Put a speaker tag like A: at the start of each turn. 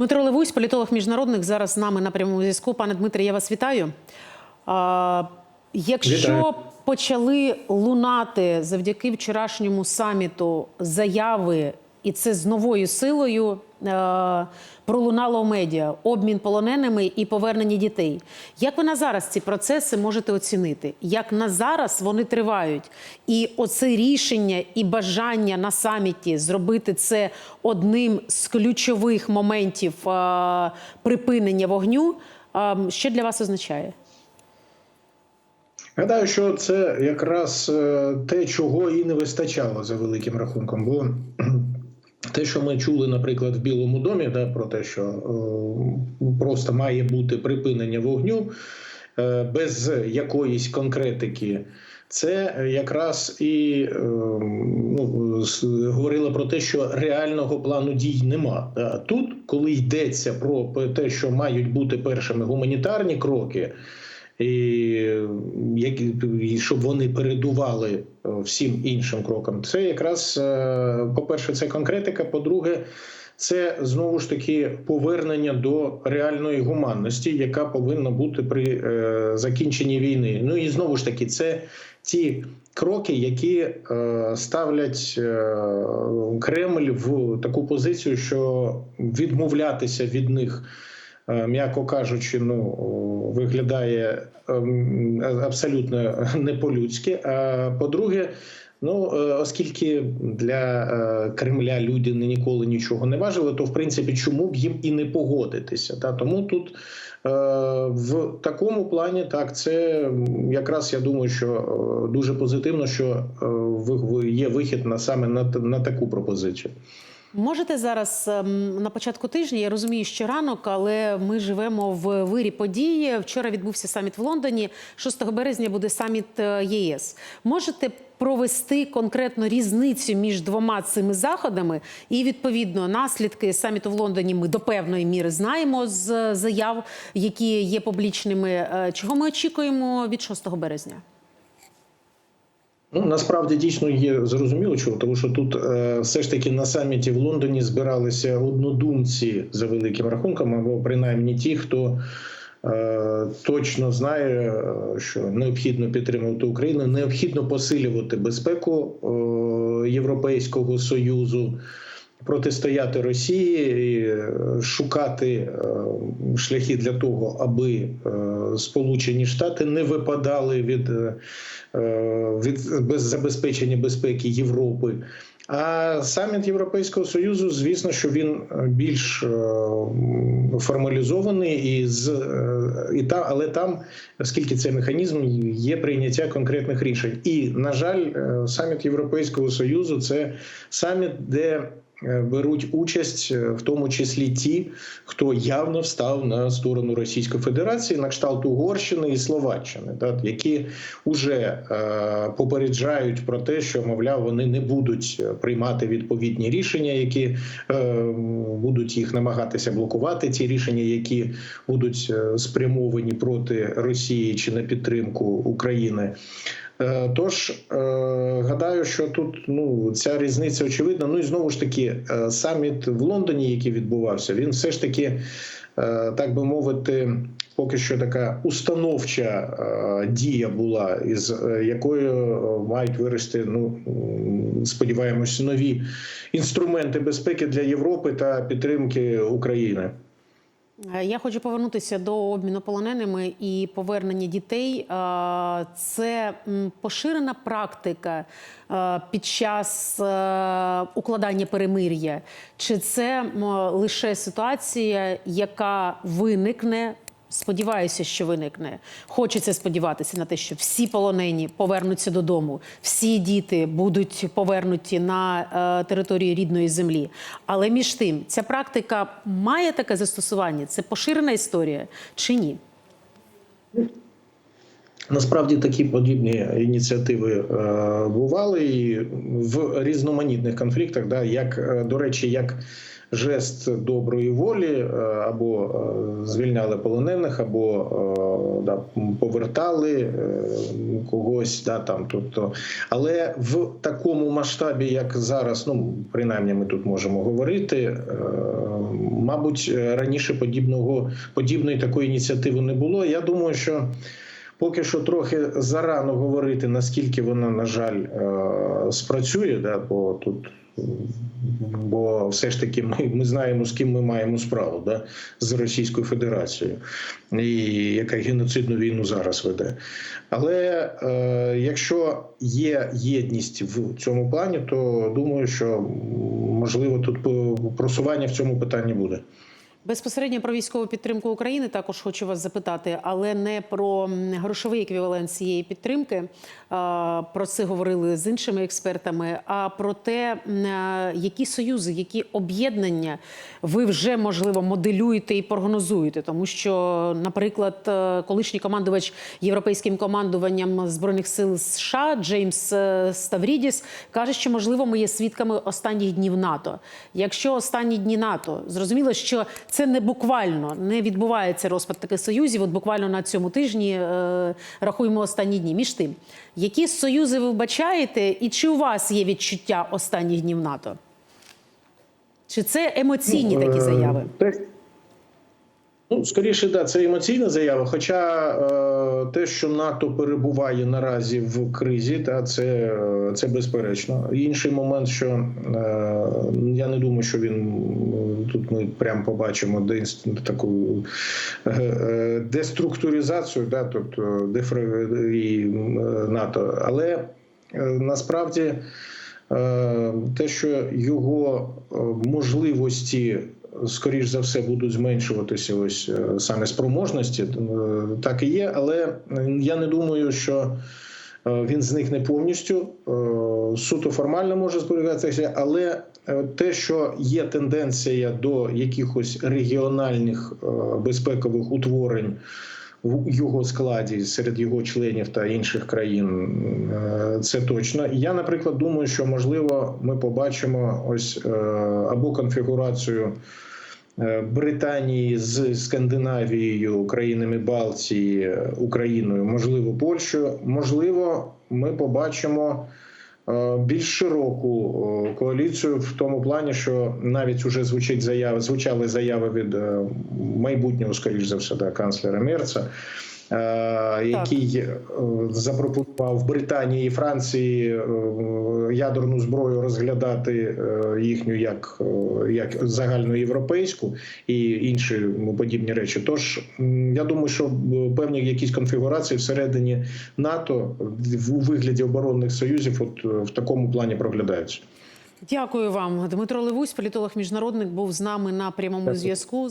A: Дмитро Левусь, політолог міжнародних, зараз з нами на прямому зв'язку. Пане Дмитре, я вас вітаю. А, якщо
B: Вітаю.
A: почали лунати завдяки вчорашньому саміту заяви, і це з новою силою е, пролунало медіа обмін полоненими і повернення дітей. Як ви на зараз ці процеси можете оцінити? Як на зараз вони тривають? І оце рішення і бажання на саміті зробити це одним з ключових моментів е, припинення вогню, е, що для вас означає?
B: Гадаю, що це якраз е, те, чого і не вистачало за великим рахунком. Бо те, що ми чули, наприклад, в Білому домі, да, про те, що е, просто має бути припинення вогню е, без якоїсь конкретики. Це якраз і е, ну, говорило про те, що реального плану дій нема. Тут, коли йдеться про те, що мають бути першими гуманітарні кроки, і, щоб вони передували е, всім іншим крокам. Це якраз, е, по-перше, це конкретика. По-друге, це знову ж таки повернення до реальної гуманності, яка повинна бути при е, закінченні війни. Ну і знову ж таки, це ті кроки, які ставлять Кремль в таку позицію, що відмовлятися від них м'яко кажучи, ну виглядає ем, абсолютно не по-людськи. А по-друге, ну е, оскільки для е, Кремля люди ніколи нічого не важили, то в принципі чому б їм і не погодитися? Та тому тут. е, В такому плані так це якраз я думаю, що е, дуже позитивно, що е, є вихід на саме на, на таку пропозицію.
A: Можете зараз ем, на початку тижня, я розумію, що ранок, але ми живемо в вирі події. Вчора відбувся саміт в Лондоні. 6 березня буде саміт е, ЄС. Можете провести конкретно різницю між двома цими заходами, і відповідно наслідки саміту в Лондоні ми до певної міри знаємо з е, заяв, які є публічними. Е, Чого ми очікуємо від 6 березня?
B: Ну насправді дійсно є зрозуміло, чого тому, що тут е, все ж таки на саміті в Лондоні збиралися однодумці за великим рахунком, або принаймні ті, хто е, точно знає, е, що необхідно підтримувати Україну, необхідно посилювати безпеку е, Європейського союзу. Протистояти Росії, е, шукати е, шляхи для того, аби е, Сполучені Штати не випадали від, від без забезпечення безпеки Європи. А саміт Європейського союзу, звісно, що він більш формалізований і з і та, але там, оскільки це механізм, є прийняття конкретних рішень. І на жаль, саміт Європейського союзу це саміт, де беруть участь, е, в тому числі ті, хто явно встав на сторону Російської Федерації, на кшталт Угорщини і Словаччини, да, які вже е, попереджають про те, що мовляв вони не будуть е, приймати відповідні рішення, які е, будуть їх намагатися блокувати. Ті рішення, які будуть е, спрямовані проти Росії чи на підтримку України. Е, Тож е, гадаю, що тут ну ця різниця очевидна. Ну і знову ж таки, е, саміт в Лондоні, який відбувався, він все ж таки, так би мовити, поки що така установча дія була, із якою мають вирости, ну сподіваємось, нові інструменти безпеки для Європи та підтримки України.
A: Е, Я хочу повернутися до обміну полоненими і повернення дітей. Е, Це поширена практика е, під час укладання перемир'я, чи це лише ситуація, яка виникне? Сподіваюся, що виникне. Хочеться сподіватися на те, що всі полонені повернуться додому, всі діти будуть повернуті на е, територію рідної землі. Але між тим, ця практика має таке застосування? Це поширена історія чи ні?
B: Насправді такі подібні ініціативи е, бували і в різноманітних конфліктах. Да, як е, до речі, як жест доброї волі, е, або е, звільняли полонених, або е, да, повертали когось. Да, там, тобто, але в такому масштабі, як зараз, ну принаймні ми тут можемо говорити, мабуть, раніше подібного подібної такої ініціативи не було. Я думаю, що. Поки що трохи зарано говорити, наскільки вона, на жаль, спрацює, да, бо тут бо все ж таки ми, ми знаємо, з ким ми маємо справу да, з Російською Федерацією, і яка геноцидну війну зараз веде. Але е, якщо є єдність в цьому плані, то думаю, що можливо тут просування в цьому питанні буде.
A: Безпосередньо про військову підтримку України також хочу вас запитати, але не про грошовий еквівалент цієї підтримки. Про це говорили з іншими експертами. А про те, які союзи, які об'єднання ви вже можливо моделюєте і прогнозуєте, тому що, наприклад, е, колишній командувач європейським командуванням збройних сил США Джеймс е, Ставрідіс каже, що можливо ми є свідками останніх днів НАТО. Якщо останні дні НАТО зрозуміло, що це не буквально не відбувається розпад таких союзів. От буквально на цьому тижні е, рахуємо останні дні. Між тим, які союзи ви вбачаєте, і чи у вас є відчуття останніх днів НАТО? Чи це емоційні такі
B: Е,
A: заяви?
B: Ну, скоріше, да, це емоційна заява. Хоча е, те, що НАТО перебуває наразі в кризі, та це, е, це безперечно. Інший момент, що е, я не думаю, що він е, тут ми прямо побачимо десь таку е, е, деструктуризацію, да, тобто дефра- і, НАТО. Але е, насправді. Те, що його можливості, скоріш за все, будуть зменшуватися, ось е, саме спроможності, е, так і є. Але е, я не думаю, що він зникне повністю. Суто формально може зберігатися, але те, що є тенденція до якихось регіональних безпекових утворень в його складі серед його членів та інших країн. е, Це точно. Я, наприклад, думаю, що можливо ми побачимо ось е, або конфігурацію. е, Британії з Скандинавією, країнами Балтії, Україною, можливо, Польщею. Можливо, ми побачимо більш широку е, коаліцію в тому плані, що навіть уже звучить заяви, звучали заяви від е, майбутнього, скоріш за все, да, канцлера Мерца. Е, Який е, запропонував Британії і Франції е, ядерну зброю розглядати їхню як, як загальноєвропейську і інші ну, подібні речі. Тож я думаю, що певні якісь конфігурації всередині НАТО в- у вигляді оборонних союзів, от в такому плані проглядаються.
A: Дякую вам, Дмитро Левусь, політолог міжнародник, був з нами на прямому
B: Дякую.
A: зв'язку.